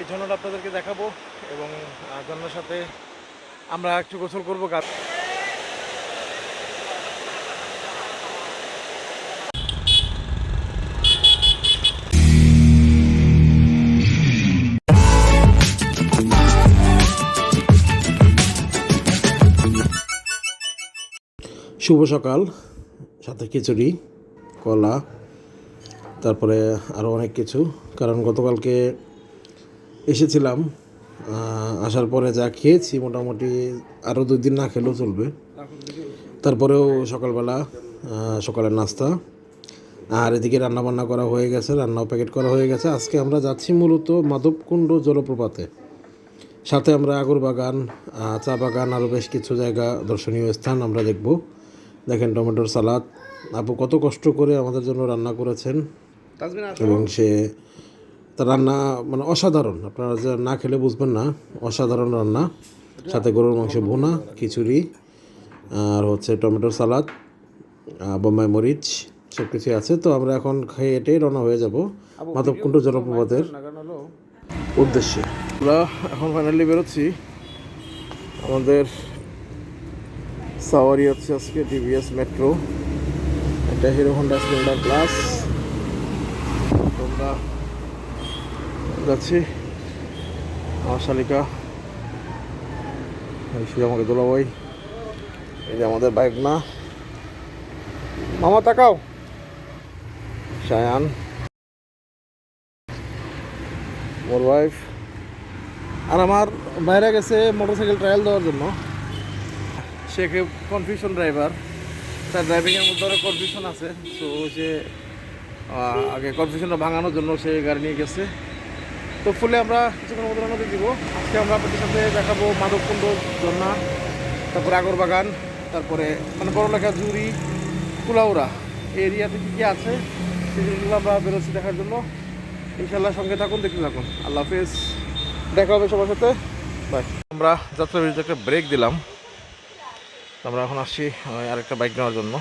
এই ঝর্ণাটা আপনাদেরকে দেখাবো এবং ঝর্ণার সাথে আমরা একটু গোসল করব গা শুভ সকাল। সাথে খিচুড়ি, কলা, তারপরে আরও অনেক কিছু। কারণ গতকালকে এসেছিলাম আসার পরে যা খেয়েছি মোটামুটি আরও দুই দিন না খেলেও চলবে। তারপরেও সকালবেলা সকালের নাস্তা। আর এদিকে রান্না বান্না করা হয়ে গেছে রান্নাও প্যাকেট করা হয়ে গেছে। আজকে আমরা যাচ্ছি মূলত মাধবকুণ্ড জলপ্রপাতে। সাথে আমরা আগর বাগান চা বাগান আরও বেশ কিছু জায়গা দর্শনীয় স্থান আমরা দেখব। দেখেন টমেটোর সালাদ। আপু কত কষ্ট করে আমাদের জন্য রান্না করেছেন। এবং সে রান্না মানে অসাধারণ। আপনারা যে না খেলে বুঝবেন না অসাধারণ রান্না। সাথে গরুর মাংস ভুনা খিচুড়ি আর হচ্ছে টমেটোর সালাদ বোম্বাই মরিচ সব কিছুই আছে। তো আমরা এখন খেয়ে এটাই রওনা হয়ে যাব মাধবকুণ্ড জলপ্রপাতের উদ্দেশ্যে। আমরা এখন ফাইনালি বেরোচ্ছি। আমাদের সাওয়ারি হচ্ছে আজকে টিভিএস মেট্রো এটা হিরো হন্ডা স্প্লেন্ডার প্লাস তোমরা যাচ্ছি। আমার শালিকা। আমাকে দোলাবাই। এই যে আমাদের বাইক না। মামা তাকাও। সায়ান। মোর ওয়াইফ আর আমার বাইরে গেছে মোটরসাইকেল ট্রায়াল দেওয়ার জন্য। সে কনফিউশন ড্রাইভার তার ড্রাইভিংয়ের মধ্যে কনফিউশন আছে। তো আহ, আগে কনফিউশনটা ভাঙানোর জন্য সে গাড়ি নিয়ে গেছে। তো ফুলে আমরা কিছুক্ষণের মধ্যে দিয়ে দিব। আজকে আমরা আপনাদের সাথে দেখাবো মাধবকুণ্ড, ঝর্ণা, তারপরে আগরবাগান, তারপরে মানে বড়লেখা জুড়ি কুলাউড়া। এই এরিয়াতে কী কী আছে জিনিসগুলো আমরা বেরোচ্ছি দেখার জন্য। ইনশাল্লাহ সঙ্গে থাকুন, দেখতে থাকুন। আল্লাহ হাফেজ। দেখা হবে সবার সাথে। বাই আমরা যাত্রা বিরুদ্ধে একটা ব্রেক দিলাম। আমরা এখন আসছি আরেকটা বাইক নেওয়ার জন্য।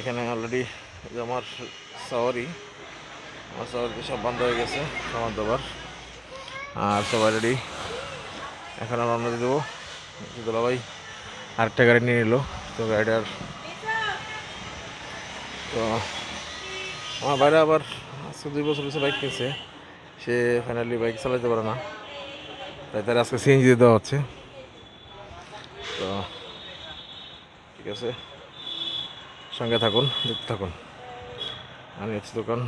এখানে অলরেডি আমার সাওয়ারি সাওয়ারি সব বন্ধ হয়ে গেছে খাবার দাবার। আর সব অলরেডি এখন আমরা রওনা দেবো। দুলা ভাই আরেকটা গাড়ি নিয়ে নিল, তো গাড়িটার তো আমার বাইরে আবার আজকে দুই বছর হচ্ছে বাইক কিনছে। সে ফাইনালি বাইক চালাতে পারে না। তাই তার আজকে সিএনজি দিয়ে দেওয়া হচ্ছে। তো ঠিক আছে। সঙ্গে থাকুন, দেখতে থাকুন। আমি হচ্ছে দোকান।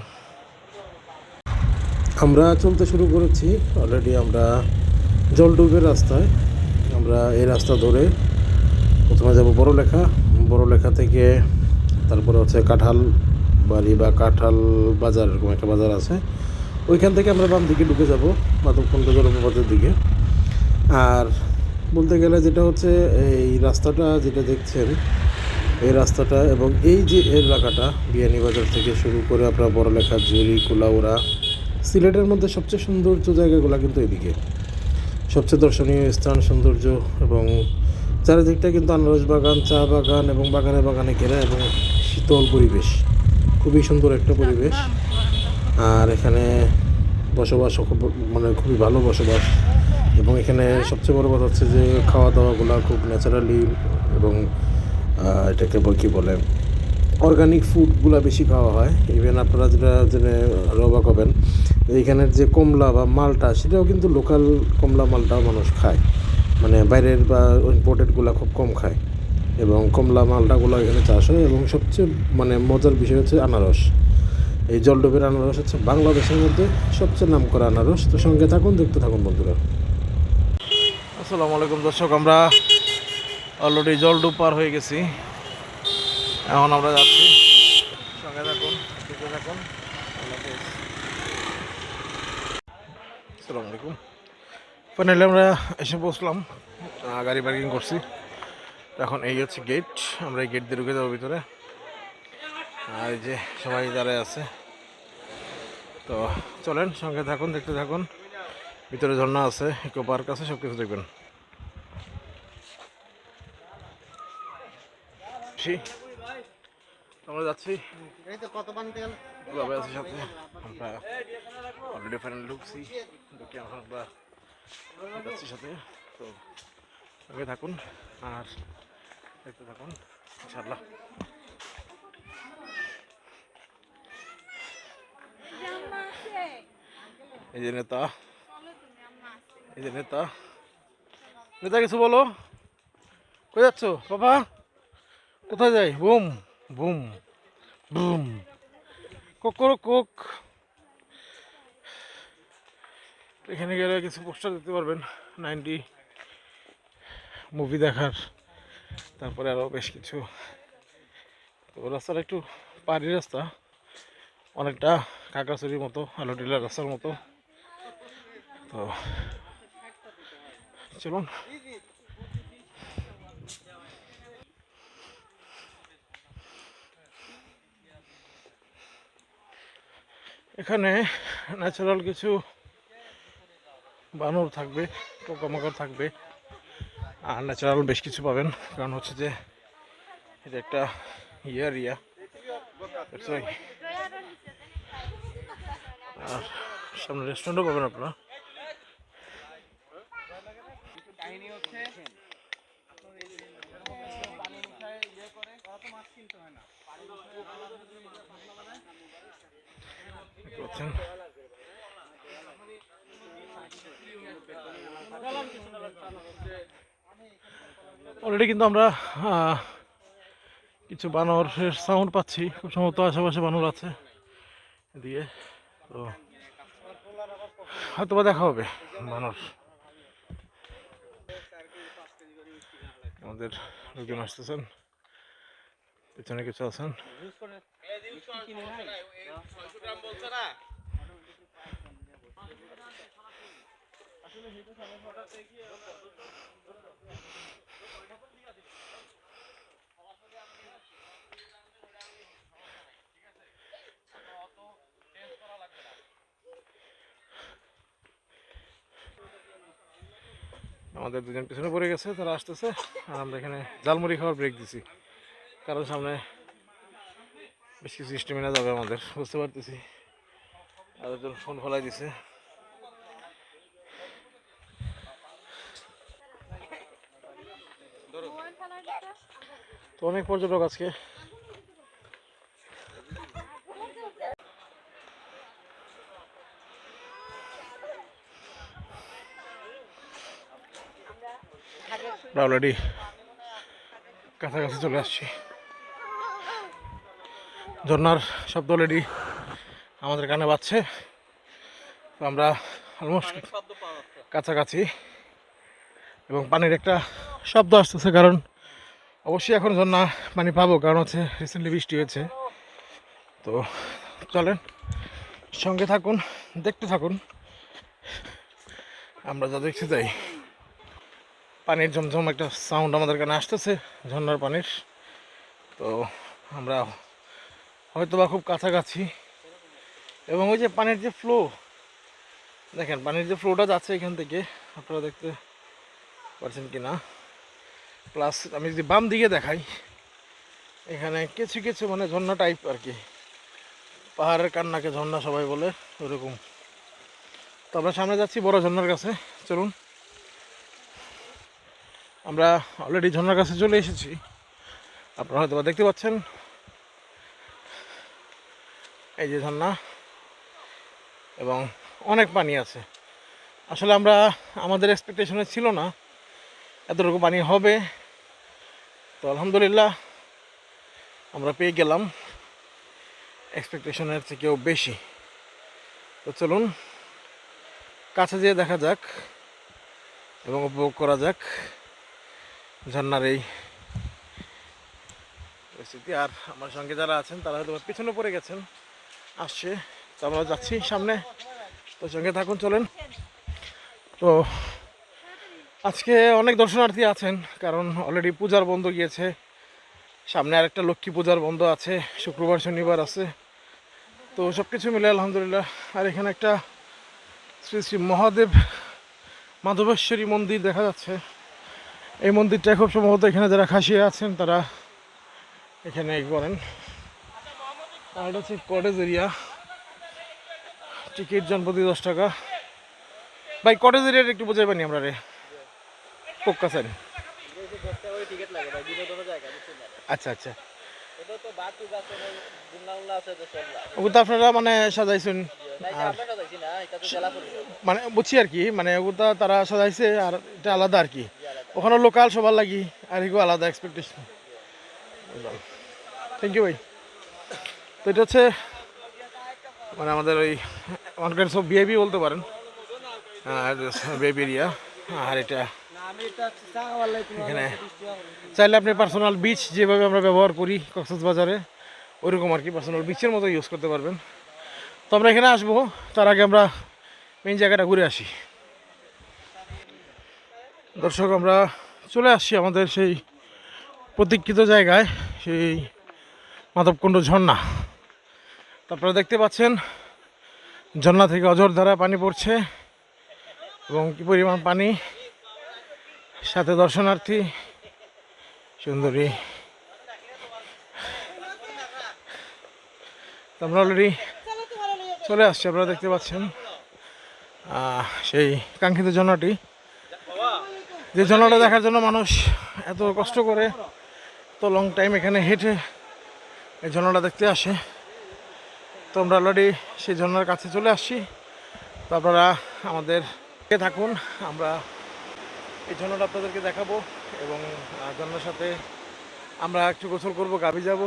আমরা চলতে শুরু করেছি। অলরেডি আমরা জলডুবের রাস্তায়। আমরা এই রাস্তা ধরে প্রথমে যাব বড় লেখা বড় লেখা থেকে তারপরে হচ্ছে কাঁঠাল বাড়ি বা কাঁঠাল বাজার, এরকম একটা বাজার আছে। ওইখান থেকে আমরা বাম দিকে ঢুকে যাব মাধবকুণ্ড জলপ্রপাতের দিকে। আর বলতে গেলে যেটা হচ্ছে, এই রাস্তাটা যেটা দেখছেন, এই রাস্তাটা এবং এই যে এলাকাটা, বিয়ানীবাজার থেকে শুরু করে আপনার বড়লেখা জুরি কুলাউড়া সিলেটের মধ্যে সবচেয়ে সৌন্দর্য জায়গাগুলো কিন্তু এদিকে। সবচেয়ে দর্শনীয় স্থান, সৌন্দর্য এবং চারিদিকটা কিন্তু আনারস বাগান, চা বাগান এবং বাগানে বাগানে ঘেরা এবং শীতল পরিবেশ। খুবই সুন্দর একটা পরিবেশ। আর এখানে বসবাস মানে খুবই ভালো বসবাস। এবং এখানে সবচেয়ে বড় কথা হচ্ছে যে খাওয়া দাওয়াগুলো খুব ন্যাচারালি এবং এটাকে কী বলে? অর্গানিক ফুডগুলো বেশি খাওয়া হয়। ইভেন আপনারা যেটা জেনে অবাক হবেন, এইখানের যে কমলা বা মালটা, সেটাও কিন্তু লোকাল কমলা মালটাও মানুষ খায়। মানে বাইরের বা ইম্পোর্টেডগুলো খুব কম খায়। এবং কমলা মালটাগুলো এখানে চাষ হয় এবং সবচেয়ে মানে মজার বিষয় হচ্ছে আনারস। এই জলডুবের আনারস হচ্ছে বাংলাদেশের মধ্যে সবচেয়ে নাম করা আনারস। তো সঙ্গে থাকুন, দেখতে থাকুন বন্ধুরা। আসসালামু আলাইকুম দর্শক, আমরা অলরেডি জলডুব পার হয়ে গেছি। এখন আমরা যাচ্ছি। সঙ্গে থাকুন দেখতে থাকুন আসসালামু আলাইকুম। ফাইনালি আমরা এসে বসলাম গাড়ি পার্কিং করছি। এখন এই হচ্ছে গেট আমরা এই গেট দিয়ে ঢুকে যাব ভিতরে। আর এই যে সবাই দাঁড়ায় আছে। তো চলেন সঙ্গে থাকুন দেখতে থাকুন। ভিতরে ঝর্ণা আছে ইকো পার্ক আছে সব কিছু দেখবেন। আমরা যাচ্ছি। এই তো কত পানিতে গেল? দুলাভাই আছে সাথে। আমরা অলরেডি ফাইনাল ঢুকছি। আমরা যাচ্ছি সাথে। তো সঙ্গে থাকুন আর দেখতে থাকুন ইনশাল্লাহ এই যে নেতা। এই যে নেতা। নেতা কিছু বলো। কোথায় যাচ্ছ? বাবা কোথায় যাই? বুম। বুম বুম কোক কোক এখানে গেলে কিছু পোস্টার দিতে পারবেন। নাইনটি মুভি দেখার। তারপরে আরও বেশ কিছু। তো রাস্তাটা একটু পাহাড়ি রাস্তা। অনেকটা কাকাচুরির মতো, আলো টিলার রাস্তার মতো। তো চলুন। এখানে ন্যাচারাল কিছু বানর থাকবে, পোকামাকড় থাকবে। আর ন্যাচারাল বেশ কিছু পাবেন, কারণ হচ্ছে যে এটা একটা ইয়ে এরিয়া আর সামনে রেস্টুরেন্টও পাবেন আপনার এই যে পানি উঠায় ইয়ে করে ওরা তো মাছ কিনতে হয় না পানি উঠায় আলাদা যদি মশলা বানায় দেখতে পাচ্ছেন অলরেডি কিন্তু আমরা কিছু বানরের সাউন্ড পাচ্ছি। খুব সম্ভবত আশেপাশে বানর আছে দিয়ে তো হয়তো দেখা হবে বানর। আমাদের লোকজন আসতেছেন। পিছনে কিছু আছেন আমাদের দুজন পিছনে পড়ে গেছে, তারা আসতেছে। আর আমরা এখানে জালমুড়ি খাওয়ার ব্রেক দিছি। কারণ সামনে বেশ কিছু স্টেমিনা যাবে আমাদের, বুঝতে পারতেছি। আর একজন ফোন ফলাই দিছে। তো অনেক পর্যটক আজকে। অলরেডি কাছাকাছি চলে আসছি। ঝর্নার শব্দ অলরেডি আমাদের কানে বাজছে। তো আমরা অলমোস্ট কাছাকাছি এবং পানির একটা শব্দ আসতেছে কারণ অবশ্যই এখন ঝর্ণা পানি পাবো, কারণ হচ্ছে রিসেন্টলি বৃষ্টি হয়েছে। তো চলেন, সঙ্গে থাকুন, দেখতে থাকুন। আমরা যা দেখতে যাই পানির ঝমঝম একটা সাউন্ড আমাদের কানে আসতেছে, ঝর্ণার পানির। তো আমরা হয়তো বা খুব কাছাকাছি। এবং ওই যে পানির যে ফ্লো দেখেন পানির যে ফ্লোটা যাচ্ছে এখান থেকে, আপনারা দেখতে পারছেন কি না প্লাস আমি যদি বাম দিকে দেখাই, এখানে কিছু কিছু মানে ঝর্ণা টাইপ আর কি পাহাড়ের কান্নাকে ঝর্ণা সবাই বলে, ওরকম। তো আমরা সামনে যাচ্ছি বড় ঝর্ণার কাছে, চলুন। আমরা অলরেডি ঝর্ণার কাছে চলে এসেছি। আপনারা হয়তো দেখতে পাচ্ছেন এই যে ঝর্ণা এবং অনেক পানি আছে। আসলে আমরা, আমাদের এক্সপেকটেশনে ছিল না এতটুকু পানি হবে। তো আলহামদুলিল্লাহ, আমরা পেয়ে গেলাম। এক্সপেকটেশনের থেকেও বেশি। তো চলুন, কাছে যেয়ে দেখা যাক এবং উপভোগ করা যাক ঝর্নার এই পরিস্থিতি। আর আমার সঙ্গে যারা আছেন, তারা হয়তো পিছনে পড়ে গেছেন। আসছে। তো আমরা যাচ্ছি সামনে। তো সঙ্গে থাকুন, চলেন। তো আজকে অনেক দর্শনার্থী আছেন, কারণ অলরেডি পূজার বন্ধ গিয়েছে। সামনে আরেকটা লক্ষ্মী পূজার বন্ধ আছে, শুক্রবার, শনিবার আছে। তো সব কিছু মিলে আলহামদুলিল্লাহ। আর এখানে একটা শ্রী শ্রী মহাদেব মাধবেশ্বরী মন্দির দেখা যাচ্ছে। এই মন্দিরটা খুব সম্ভবত এখানে যারা খাসিয়ে আছেন, তারা এখানে করেন আর এটা হচ্ছে কটেজ এরিয়া টিকিট জনপ্রতি দশ টাকা। ভাই কটেজ রেট একটু বোঝাই পানি আমরা রে? পক্কা স্যার আচ্ছা আচ্ছা। আপনারা মানে সাজাইছেন। মানে বুঝছি আর কি মানে ওগুলো তারা সাজাইছে আর এটা আলাদা আর কি। ওখানে লোকাল সবার লাগি, আর এগুলো আলাদা এক্সপেকটেশন থ্যাংক ইউ ভাই। তো এটা হচ্ছে মানে আমাদের ওই অনেক সব বিআইপি বলতে পারেন। এরিয়া আর এটা এখানে চাইলে আপনি পার্সোনাল বিচ যেভাবে আমরা ব্যবহার করি কক্সবাজারে ওইরকম আর কি পার্সোনাল বিচের মতো ইউজ করতে পারবেন। তো আমরা এখানে আসব, তার আগে আমরা মেন জায়গাটা ঘুরে আসি। দর্শক, আমরা চলে আসছি আমাদের সেই প্রতীক্ষিত জায়গায়, সেই মাধবকুণ্ড ঝর্ণা। আপনারা দেখতে পাচ্ছেন, ঝর্ণা থেকে অজর ধারায় পানি পড়ছে এবং কী পরিমাণ পানি? সাথে দর্শনার্থী, সুন্দরী। আমরা অলরেডি চলে আসছি, আপনারা দেখতে পাচ্ছেন সেই কাঙ্ক্ষিত ঝর্ণাটি। যে ঝর্ণাটা দেখার জন্য মানুষ এত কষ্ট করে তো লং টাইম এখানে হেঁটে এই ঝর্ণাটা দেখতে আসে। তো আমরা অলরেডি সেই ঝর্ণার কাছে চলে আসছি। তো আপনারা আমাদের থাকুন আমরা এই ঝর্ণাটা আপনাদেরকে দেখাবো এবং আহ, ঝর্ণার সাথে আমরা একটু গোসল করব গাবি যাব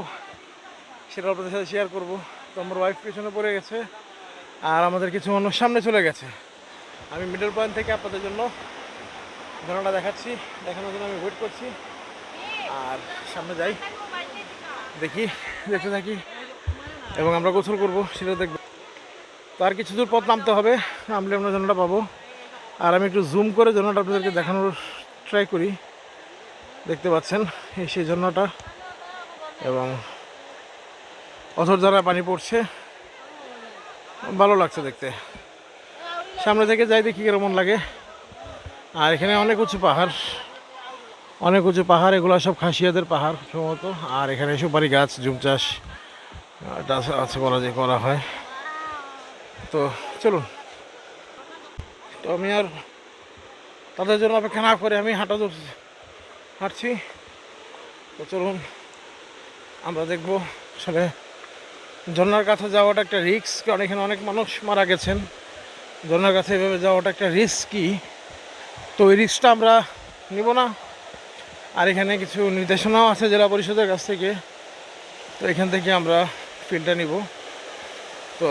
সেটা আপনাদের সাথে শেয়ার করব। তো আমার ওয়াইফ পেছনে পড়ে গেছে আর আমাদের কিছু মানুষ সামনে চলে গেছে। আমি মিডল পয়েন্ট থেকে আপনাদের জন্য ঝর্ণাটা দেখাচ্ছি দেখানোর জন্য আমি ওয়েট করছি। আর সামনে যাই দেখি দেখতে থাকি। এবং আমরা গোসল করব, সেটা দেখব। তো আর কিছু দূর পথ নামতে হবে, নামলে আমরা ঝর্ণাটা পাবো। আর আমি একটু জুম করে ঝর্ণাটা আপনাদেরকে দেখানোর ট্রাই করি। দেখতে পাচ্ছেন, এই সেই ঝর্ণাটা এবং অথর দ্বারা পানি পড়ছে, ভালো লাগছে দেখতে। সামনে থেকে যাই দেখি কেমন লাগে। আর এখানে অনেক উঁচু পাহাড়, অনেক উঁচু পাহাড়, এগুলো সব খাসিয়াদের পাহাড় সম্ভবত। আর এখানে সুপারি গাছ, জুম চাষ। এটা আছে- বলা যে করা হয়। তো চলুন। তো আমি আর তাদের জন্য অপেক্ষা না করে আমি হাঁটা হাঁটছি। তো চলুন, আমরা দেখব আসলে ঝর্নার কাছে যাওয়াটা একটা রিস্ক কারণ এখানে অনেক মানুষ মারা গেছেন। ঝর্নার কাছে এভাবে যাওয়াটা একটা রিস্কই তো ওই রিস্কটা আমরা নিব না। আর এখানে কিছু নির্দেশনাও আছে জেলা পরিষদের কাছ থেকে। তো এখান থেকে আমরা ফিল্ডটা নিব। তো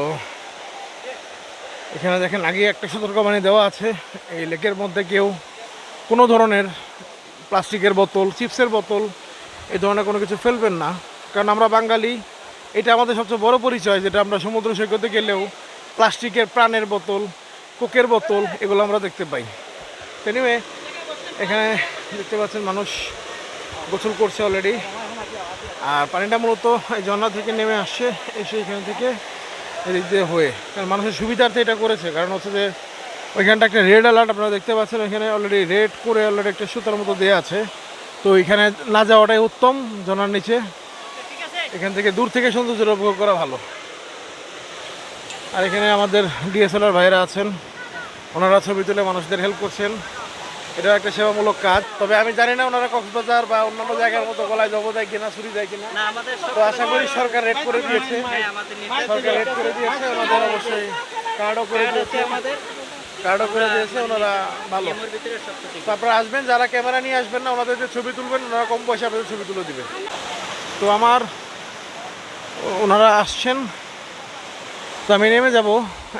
এখানে দেখেন আগে একটা সতর্কবাণী দেওয়া আছে, এই লেকের মধ্যে কেউ কোনো ধরনের প্লাস্টিকের বোতল, চিপসের বোতল, এই ধরনের কোনো কিছু ফেলবেন না। কারণ আমরা বাঙালি, এটা আমাদের সবচেয়ে বড় পরিচয়, যেটা আমরা সমুদ্র সৈকতে গেলেও প্লাস্টিকের প্রাণের বোতল, কোকের বোতল, এগুলো আমরা দেখতে পাই। এনিওয়ে এখানে দেখতে পাচ্ছেন মানুষ গোসল করছে অলরেডি আর পানিটা মূলত এই ঝর্ণা থেকে নেমে আসছে, এসে এখান থেকে এদিক দিয়ে হয়ে। কারণ মানুষের সুবিধার্থে এটা করেছে। কারণ হচ্ছে যে ওইখানটা একটা রেড অ্যালার্ট আপনারা দেখতে পাচ্ছেন ওইখানে অলরেডি রেড করে অলরেডি একটা সুতার মতো দেওয়া আছে। তো এখানে না যাওয়াটাই উত্তম, ঝর্ণার নিচে। এখান থেকে দূর থেকে সৌন্দর্য উপভোগ করা ভালো। আর এখানে আমাদের ডিএসএলআর ভাইরা আছেন। ওনারা ছবি তুলে মানুষদের হেল্প করছেন। এটা একটা সেবামূলক কাজ। তবে আমি জানি না ওনারা কক্সবাজার বা অন্যান্য জায়গার মতো গলায় জব দেয় কিনা ছুরি দেয় কিনা। না তো আশা করি সরকার রেড করে দিয়েছে। সরকার রেড করে দিয়েছে ওনাদের অবশ্যই কার্ডও করে দিয়েছে। কার্ডও করে দিয়েছে ওনারা ভালো। নিয়মের ভিতরে সব কিছু তো আপনারা আসবেন যারা ক্যামেরা নিয়ে আসবেন না ওনাদের যে ছবি তুলবেন ওনারা কম পয়সা আপনাদের ছবি তুলে দিবে। তো আমার ওনারা আসছেন। তো আমি নেমে যাব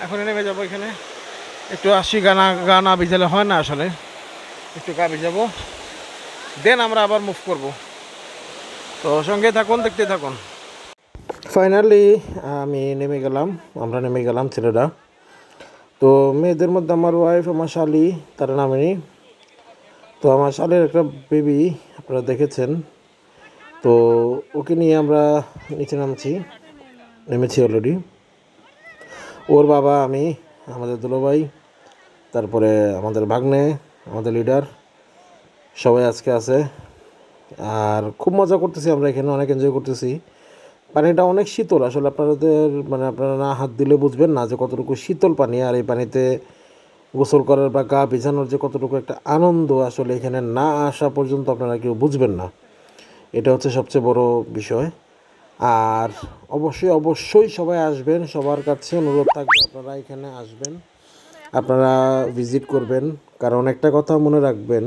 এখনই নেমে যাব এখানে। একটু আসি গানা গানা ভিজালে হয় না আসলে। একটু গা ভিজাবো দেন আমরা আবার মুভ করব। তো সঙ্গে থাকুন, দেখতে থাকুন। ফাইনালি আমি নেমে গেলাম। আমরা নেমে গেলাম ছেলেরা। তো মেয়েদের মধ্যে আমার ওয়াইফ আমার শালি, তার নামেনি তো আমার শালের একটা বেবি আপনারা দেখেছেন। তো ওকে নিয়ে আমরা নিচে নামছি। নেমেছি অলরেডি ওর বাবা, আমি, আমাদের দুলোভাই, তারপরে আমাদের ভাগ্নে আমাদের লিডার সবাই আজকে আছে। আর খুব মজা করতেছি আমরা এখানে, অনেক এনজয় করতেছি। পানিটা অনেক শীতল, আসলে আপনাদের মানে আপনারা না হাত দিলে বুঝবেন না যে কতটুকু শীতল পানি, আর এই পানিতে গোসল করার বা গা ভিজানোর যে কতটুকু একটা আনন্দ আসলে এখানে না আসা পর্যন্ত আপনারা কেউ বুঝবেন না। এটা হচ্ছে সবচেয়ে বড় বিষয়। আর অবশ্যই অবশ্যই সবাই আসবেন, সবার কাছে অনুরোধ থাকবে আপনারা এখানে আসবেন। আপনারা ভিজিট করবেন। কারণ একটা কথা মনে রাখবেন,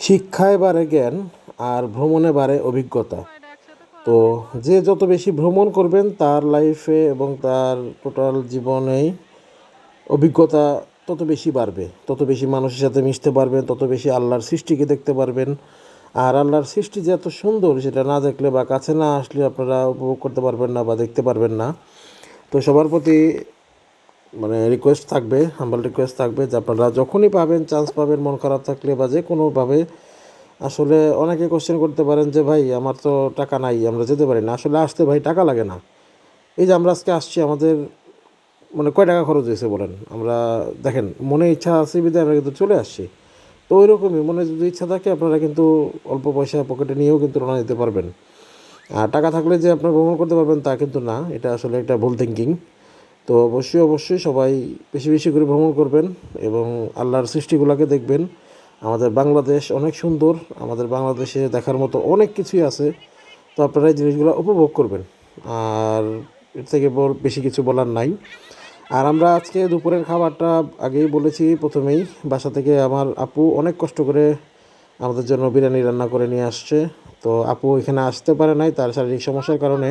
শিক্ষায় বাড়ে জ্ঞান আর ভ্রমণে বাড়ে অভিজ্ঞতা। তো যে যত বেশি ভ্রমণ করবেন, তার লাইফে এবং তার টোটাল জীবনেই অভিজ্ঞতা তত বেশি বাড়বে। তত বেশি মানুষের সাথে মিশতে পারবেন, তত বেশি আল্লাহর সৃষ্টিকে দেখতে পারবেন। আর আল্লাহর সৃষ্টি যে এত সুন্দর, সেটা না দেখলে বা কাছে না আসলে আপনারা উপভোগ করতে পারবেন না বা দেখতে পারবেন না। তো সবার প্রতি মানে রিকোয়েস্ট থাকবে হাম্বাল রিকোয়েস্ট থাকবে যে আপনারা যখনই পাবেন চান্স পাবেন, মন খারাপ থাকলে বা যে কোনোভাবে আসলে অনেকে কোশ্চেন করতে পারেন যে, ভাই, আমার তো টাকা নাই, আমরা যেতে পারি না। আসলে আসতে ভাই টাকা লাগে না। এই যে আমরা আজকে আসছি, আমাদের মানে কয় টাকা খরচ হয়েছে বলেন? আমরা দেখেন, মনে ইচ্ছা আছে বিধায় আমরা কিন্তু চলে আসছি। তো ওই রকমই মনে যদি ইচ্ছা থাকে, আপনারা কিন্তু অল্প পয়সা পকেটে নিয়েও কিন্তু রওনা দিতে পারবেন। আর টাকা থাকলে যে আপনারা ভ্রমণ করতে পারবেন তা কিন্তু না, এটা আসলে একটা ভুল থিঙ্কিং তো অবশ্যই অবশ্যই সবাই বেশি বেশি করে ভ্রমণ করবেন এবং আল্লাহর সৃষ্টিগুলোকে দেখবেন। আমাদের বাংলাদেশ অনেক সুন্দর, আমাদের বাংলাদেশে দেখার মতো অনেক কিছুই আছে। তো আপনারা এই জিনিসগুলো উপভোগ করবেন। আর এর থেকে বেশি কিছু বলার নাই। আর আমরা আজকে দুপুরের খাবারটা আগেই বলেছি প্রথমেই। বাসা থেকে আমার আপু অনেক কষ্ট করে আমাদের জন্য বিরিয়ানি রান্না করে নিয়ে আসছে। তো আপু এখানে আসতে পারে নাই, তার শারীরিক সমস্যার কারণে।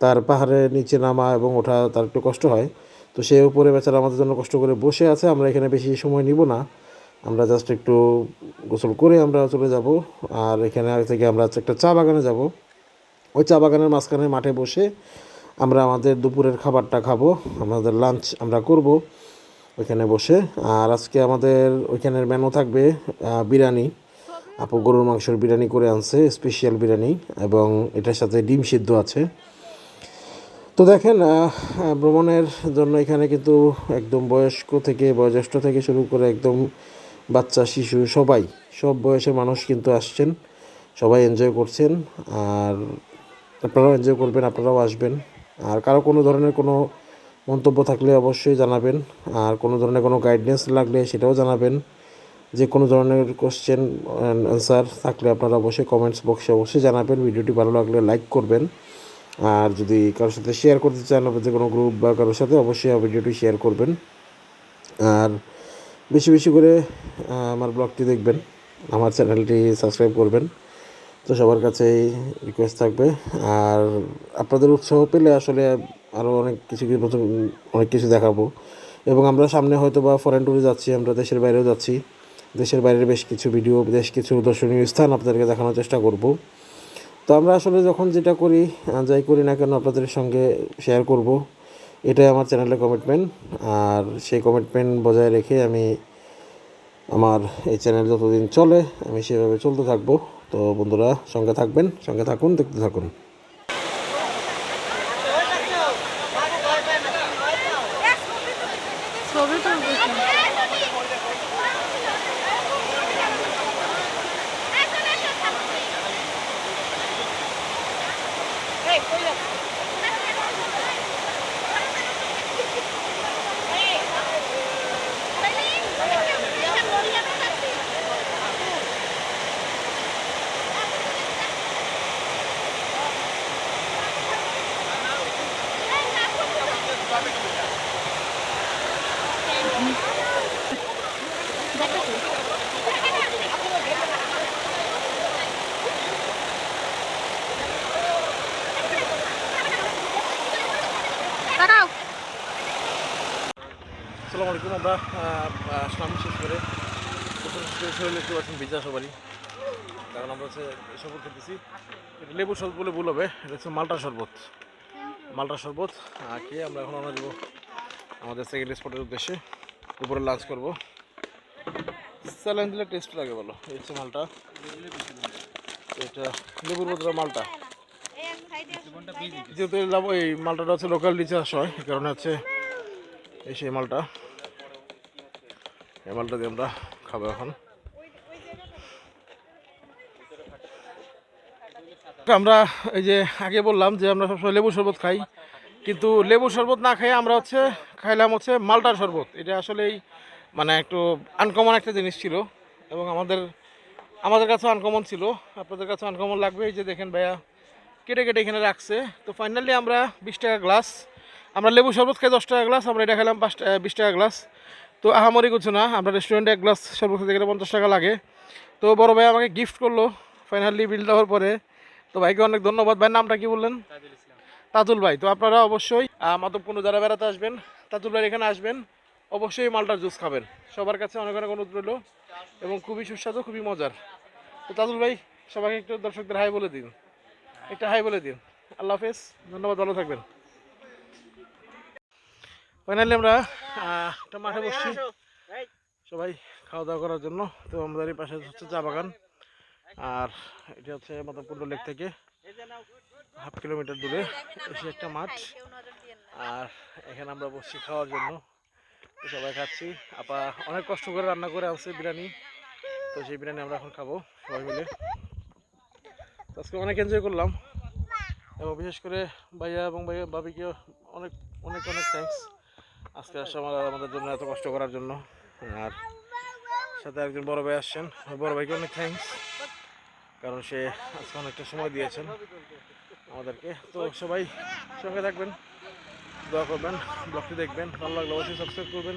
তার পাহাড়ের নিচে নামা এবং ওঠা তার একটু কষ্ট হয়। তো সে উপরে বেচারা আমাদের জন্য কষ্ট করে বসে আছে, আমরা এখানে বেশি সময় নিব না। আমরা জাস্ট একটু গোসল করে আমরা চলে যাব আর এখানে আগে থেকে আমরা একটা চা বাগানে যাব। ওই চা বাগানের মাঝখানে মাঠে বসে আমরা আমাদের দুপুরের খাবারটা খাব, আমাদের লাঞ্চ আমরা করব ওইখানে বসে। আর আজকে আমাদের ওইখানের মেনু থাকবে বিরিয়ানি। আপু গরুর মাংসের বিরিয়ানি করে আনছে স্পেশাল বিরিয়ানি এবং এটার সাথে ডিম সিদ্ধ আছে। তো দেখেন ভ্রমণের জন্য এখানে কিন্তু একদম বয়স্ক থেকে, বয়োজ্যেষ্ঠ থেকে শুরু করে একদম বাচ্চা, শিশু, সবাই, সব বয়সের মানুষ কিন্তু আসছেন। সবাই এনজয় করছেন। আর আপনারাও এনজয় করবেন, আপনারাও আসবেন। আর কারও কোনো ধরনের কোনো মন্তব্য থাকলে অবশ্যই জানাবেন। আর কোনো ধরনের কোনো গাইডেন্স লাগলে সেটাও জানাবেন। যে কোনো ধরনের কোশ্চেন অ্যান্সার থাকলে আপনারা অবশ্যই কমেন্টস বক্সে অবশ্যই জানাবেন। ভিডিওটি ভালো লাগলে লাইক করবেন। আর যদি কারোর সাথে শেয়ার করতে চান যে কোনো গ্রুপ বা কারোর সাথে, অবশ্যই ভিডিওটি শেয়ার করবেন। আর বেশি বেশি করে আমার ব্লগটি দেখবেন, আমার চ্যানেলটি সাবস্ক্রাইব করবেন। তো সবার কাছেই রিকোয়েস্ট থাকবে। আর আপনাদের উৎসাহ পেলে আসলে আরও অনেক কিছু কিছু অনেক কিছু দেখাবো। এবং আমরা সামনে হয়তো বা ফরেন ট্যুরে যাচ্ছি, আমরা দেশের বাইরেও যাচ্ছি। দেশের বাইরের বেশ কিছু ভিডিও বেশ কিছু দর্শনীয় স্থান আপনাদেরকে দেখানোর চেষ্টা করব। তো আমরা আসলে যখন যেটা করি যাই করি না কেন আপনাদের সঙ্গে শেয়ার করব। এটাই আমার চ্যানেলের কমিটমেন্ট আর সেই কমিটমেন্ট বজায় রেখে আমি আমার এই চ্যানেল যতদিন চলে, আমি সেভাবে চলতে থাকব। তো বন্ধুরা, সঙ্গে থাকবেন, সঙ্গে থাকুন, দেখতে থাকুন ছবি তুলতেছি তাকাও আসসালামু আলাইকুম আমরা আসলাম শেষ করে শরীরে একটু আছেন ভিজা সবারই। কারণ আমরা হচ্ছে শরবত খেতেছি। এটা লেবু শরবত বলে ভুল হবে। এটা হচ্ছে মালটা শরবত। মালটা শরবত খেয়ে আমরা এখন আমরা দেবো আমাদের সেকেন্ড স্পটের উদ্দেশ্যে। উপরে লাঞ্চ করব। স্যালাইন দিলে টেস্ট লাগে বলো। এই হচ্ছে মালটা। এটা লেবুর বদলে মালটা। যেহেতু এই লাভ- এই মালটাটা হচ্ছে লোকাল রিচার্জ হয় এই কারণে হচ্ছে এই সেই মালটা। এই মালটা দিয়ে আমরা খাব এখন। আমরা এই যে আগে বললাম যে আমরা সবসময় লেবু শরবত খাই, কিন্তু লেবু শরবত না খাই আমরা হচ্ছে খাইলাম হচ্ছে মালটার শরবত। এটা আসলেই মানে একটু আনকমন একটা জিনিস ছিল এবং আমাদের আমাদের কাছেও আনকমন ছিল। আপনাদের কাছে আনকমন লাগবে। এই যে দেখেন ভাইয়া, কেটে কেটে এখানে রাখছে। তো ফাইনালি আমরা বিশ টাকা গ্লাস আমরা লেবু শরবত খাই দশ টাকা গ্লাস আমরা এটা খেলাম পাঁচ বিশ টাকা গ্লাস তো আহামরি কিছু না, আমরা রেস্টুরেন্টে এক গ্লাস শরবত খেতে গেলে পঞ্চাশ টাকা লাগে। তো বড় ভাই আমাকে গিফট করল ফাইনালি বিল দেওয়ার পরে। তো ভাইকে অনেক ধন্যবাদ। ভাই নামটা কি বললেন? তাতুল ভাই তো আপনারা অবশ্যই মাধবকুণ্ড যারা বেড়াতে আসবেন তাতুল ভাই এখানে আসবেন অবশ্যই মালটার জুস খাবেন। সবার কাছে অনেক অনেক অনুরোধ রইল এবং খুবই সুস্বাদু খুবই মজার। তো তাতুল ভাই সবাইকে একটু দর্শকদের হাই বলে দিন। একটা হাই বলে দিন। আল্লাহ হাফেজ ধন্যবাদ ভালো থাকবেন। ফাইনালি আমরা একটা মাঠে বসছি। সবাই খাওয়া দাওয়া করার জন্য। তো আমাদের এই পাশে হচ্ছে চা বাগান। আর এটা হচ্ছে মাধবকুণ্ড লেক থেকে হাফ কিলোমিটার দূরে। এসে একটা মাঠ। আর এখানে আমরা বসছি খাওয়ার জন্য। সবাই খাচ্ছি। আপা অনেক কষ্ট করে রান্না করে আনছে বিরিয়ানি। তো সেই বিরিয়ানি আমরা এখন খাব সবাই মিলে। আজকে অনেক এনজয় করলাম। এবং বিশেষ করে ভাইয়া এবং ভাইয়া বাবিকে অনেক অনেক অনেক থ্যাঙ্কস আজকে আসছে আমার আমাদের জন্য এত কষ্ট করার জন্য। আর সাথে একজন বড় ভাই আসছেন। বড় ভাইকে অনেক থ্যাঙ্কস কারণ সে আজকে অনেকটা সময় দিয়েছেন আমাদেরকে। তো সবাই সঙ্গে থাকবেন, দোয়া করবেন, ব্লগটি দেখবেন, ভালো লাগলে অবশ্যই সাবস্ক্রাইব করবেন,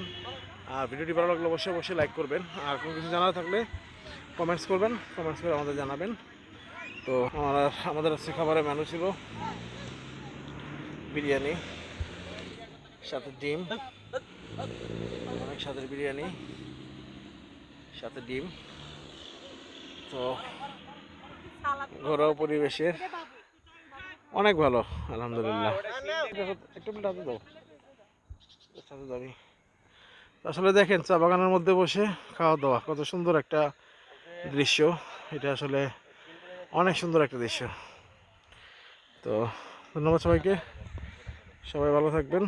আর ভিডিওটি ভালো লাগলে অবশ্যই অবশ্যই লাইক করবেন। আর কোনো কিছু জানা থাকলে কমেন্টস করবেন কমেন্টস করে আমাদের জানাবেন। তো আমার, আমাদের আজকে খাবারের মেনু ছিল বিরিয়ানি, সাথে ডিম অনেক স্বাদের বিরিয়ানি, সাথে ডিম। তো ঘরোয়া পরিবেশের। অনেক ভালো, আলহামদুলিল্লাহ। একটু আমি। আসলে দেখেন, চা বাগানের মধ্যে বসে খাওয়া দাওয়া কত সুন্দর একটা দৃশ্য। এটা আসলে অনেক সুন্দর একটা দৃশ্য। তো, ধন্যবাদ সবাইকে। সবাই ভালো থাকবেন।